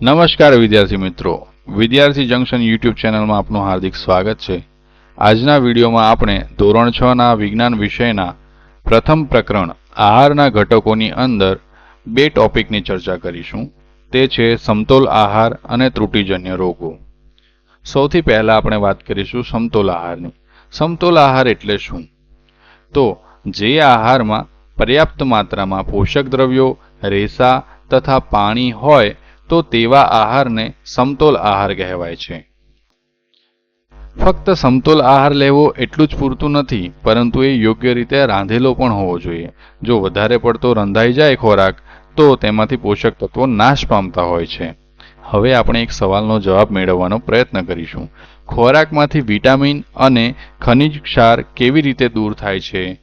નમસ્કાર વિદ્યાર્થી મિત્રો. વિદ્યાર્થી જંકશન યુટ્યુબ ચેનલમાં આપનું હાર્દિક સ્વાગત છે. આજના વિડીયોમાં આપણે ધોરણ છ ના વિજ્ઞાન વિષયના પ્રથમ પ્રકરણ આહારના ઘટકોની અંદર બે ટોપિકની ચર્ચા કરીશું. તે છે સમતોલ આહાર અને ત્રુટિજન્ય રોગો. સૌથી પહેલા આપણે વાત કરીશું સમતોલ આહારની. સમતોલ આહાર એટલે શું? તો જે આહારમાં પર્યાપ્ત માત્રામાં પોષક દ્રવ્યો, રેસા તથા પાણી હોય તો તેવા આહારને સમતોલ આહાર કહેવાય છે. ફક્ત સમતોલ આહાર લેવો એટલું જ પૂરતું નથી, પરંતુ એ યોગ્ય રીતે રાંધેલો પણ હોવો જોઈએ. જો વધારે પડતો રંધાઈ જાય ખોરાક, તો તેમાંથી પોષક તત્વો નાશ પામતા હોય છે. હવે આપણે એક સવાલનો જવાબ મેળવવાનો પ્રયત્ન કરીશું. ખોરાકમાંથી વિટામિન અને ખનિજ ક્ષાર કેવી રીતે દૂર થાય છે?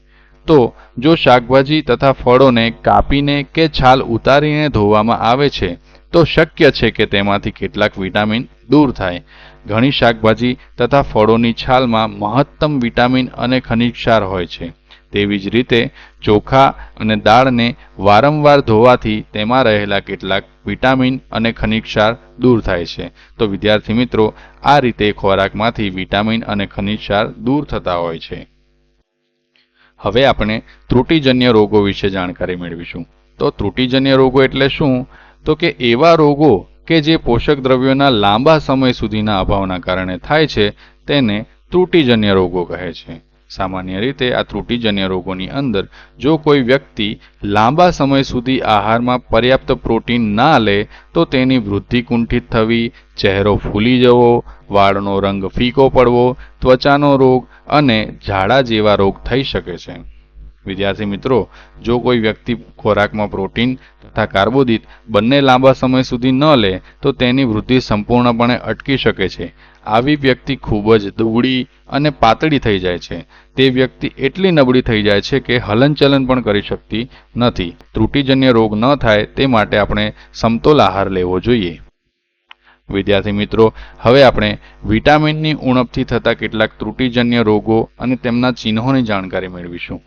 તો જો શાકભાજી તથા ફળોને કાપીને કે છાલ ઉતારીને ધોવામાં આવે છે તો શક્ય છે કે તેમાંથી કેટલાક વિટામિન દૂર થાય. ઘણી શાકભાજી તથા ફળોની છાલમાં મહત્તમ વિટામિન અને ખનિજ ક્ષાર હોય છે. તેવી જ રીતે ચોખા અને દાળને વારંવાર ધોવાથી તેમાં રહેલા કેટલાક વિટામિન અને ખનિજ ક્ષાર દૂર થાય છે. તો વિદ્યાર્થી મિત્રો, આ રીતે ખોરાકમાંથી વિટામિન અને ખનિજ ક્ષાર દૂર થતા હોય છે. હવે આપણે ત્રુટિજન્ય રોગો વિશે જાણકારી મેળવીશું. તો ત્રુટિજન્ય રોગો એટલે શું? તો કે એવા રોગો કે જે પોષક દ્રવ્યોના લાંબા સમય સુધીના અભાવના કારણે થાય છે, તેને ત્રુટિજન્ય રોગો કહે છે. સામાન્ય રીતે આ ત્રુટિજન્ય રોગોની અંદર જો કોઈ વ્યક્તિ લાંબા સમય સુધી આહારમાં પર્યાપ્ત પ્રોટીન ના લે, તો તેની વૃદ્ધિ કુંઠિત થવી, ચહેરો ફૂલી જવો, વાળનો રંગ ફીકો પડવો, ત્વચાનો રોગ અને ઝાડા જેવા રોગ થઈ શકે છે. વિદ્યાર્થી મિત્રો, જો કોઈ વ્યક્તિ ખોરાકમાં પ્રોટીન તથા કાર્બોદિત બંને લાંબા સમય સુધી ન લે, તો તેની વૃદ્ધિ સંપૂર્ણપણે અટકી શકે છે. આવી વ્યક્તિ ખૂબ જ દુબળી અને પાતળી થઈ જાય છે. તે વ્યક્તિ એટલી નબળી થઈ જાય છે કે હલનચલન પણ કરી શકતી નથી. ત્રુટિજન્ય રોગ ન થાય તે માટે આપણે સમતોલ આહાર લેવો જોઈએ. વિદ્યાર્થી મિત્રો, હવે આપણે વિટામિનની ઉણપથી થતા કેટલાક ત્રુટિજન્ય રોગો અને તેમના ચિહ્નોની જાણકારી મેળવીશું.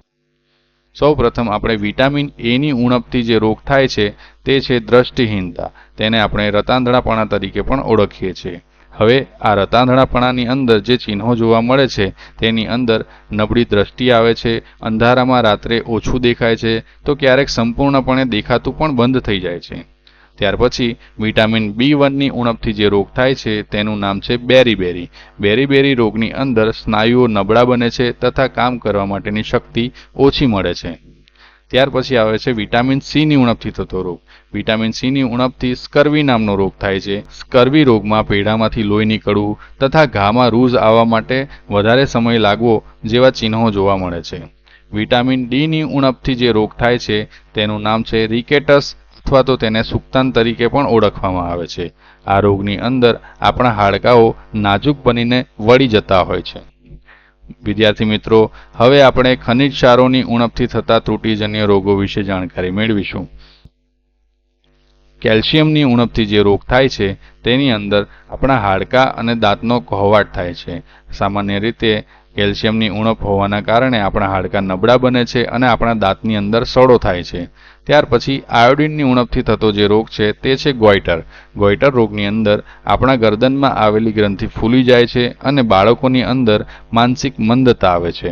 સૌ પ્રથમ આપણે વિટામિન એની ઉણપથી જે રોગ થાય છે, તે છે દ્રષ્ટિહીનતા. તેને આપણે રતાંધળાપણા તરીકે પણ ઓળખીએ છીએ. હવે આ રતાંધળાપણાની અંદર જે ચિહ્નો જોવા મળે છે, તેની અંદર નબળી દ્રષ્ટિ આવે છે, અંધારામાં રાત્રે ઓછું દેખાય છે, તો ક્યારેક સંપૂર્ણપણે દેખાતું પણ બંધ થઈ જાય છે. ત્યાર પછી વિટામિન બી વનની ઉણપથી જે રોગ થાય છે તેનું નામ છે બેરીબેરી. બેરીબેરી રોગની અંદર સ્નાયુઓ નબળા બને છે તથા કામ કરવા માટેની શક્તિ ઓછી મળે છે. ત્યાર પછી આવે છે વિટામિન સીની ઉણપથી થતો રોગ. વિટામિન સીની ઉણપથી સ્કર્વી નામનો રોગ થાય છે. સ્કર્વી રોગમાં પેઢામાંથી લોહી નીકળવું તથા ઘામાં રૂઝ આવવા માટે વધારે સમય લાગવો જેવા ચિહ્નો જોવા મળે છે. વિટામિન ડીની ઉણપથી જે રોગ થાય છે તેનું નામ છે રિકેટસ અથવા તો તેને સુક્તાન તરીકે પણ ઓળખવામાં આવે છે. આ રોગની અંદર આપણા હાડકાઓ નાજુક બનીને વળી જતા હોય છે. વિદ્યાર્થી મિત્રો, હવે આપણે ખનિજ ક્ષારોની ઉણપથી થતા ત્રુટિજન્ય રોગો વિશે જાણકારી મેળવીશું. કેલ્શિયમની ઉણપથી જે રોગ થાય છે, તેની અંદર આપણા હાડકાં અને દાંતનો કહોવાટ થાય છે. સામાન્ય રીતે કેલ્શિયમની ઉણપ હોવાના કારણે આપણા હાડકાં નબળા બને છે અને આપણા દાંતની અંદર સડો થાય છે. ત્યાર પછી આયોડિનની ઉણપથી થતો જે રોગ છે તે છે ગોઈટર ગોઈટર રોગની અંદર આપણા ગરદનમાં આવેલી ગ્રંથિ ફૂલી જાય છે અને બાળકોની અંદર માનસિક મંદતા આવે છે.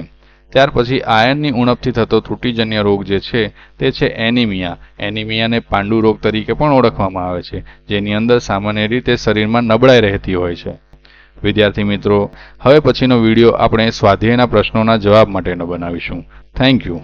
ત્યાર પછી આયનની ઉણપથી થતો ત્રુટિજન્ય રોગ જે છે તે છે એનિમિયા. એનિમિયાને પાંડુ રોગ તરીકે પણ ઓળખવામાં આવે છે, જેની અંદર સામાન્ય રીતે શરીરમાં નબળાઈ રહેતી હોય છે. વિદ્યાર્થી મિત્રો હવે પછીનો વીડિયો આપણે સ્વાધ્યાયના પ્રશ્નોના જવાબ માટેનો બનાવીશું. Thank you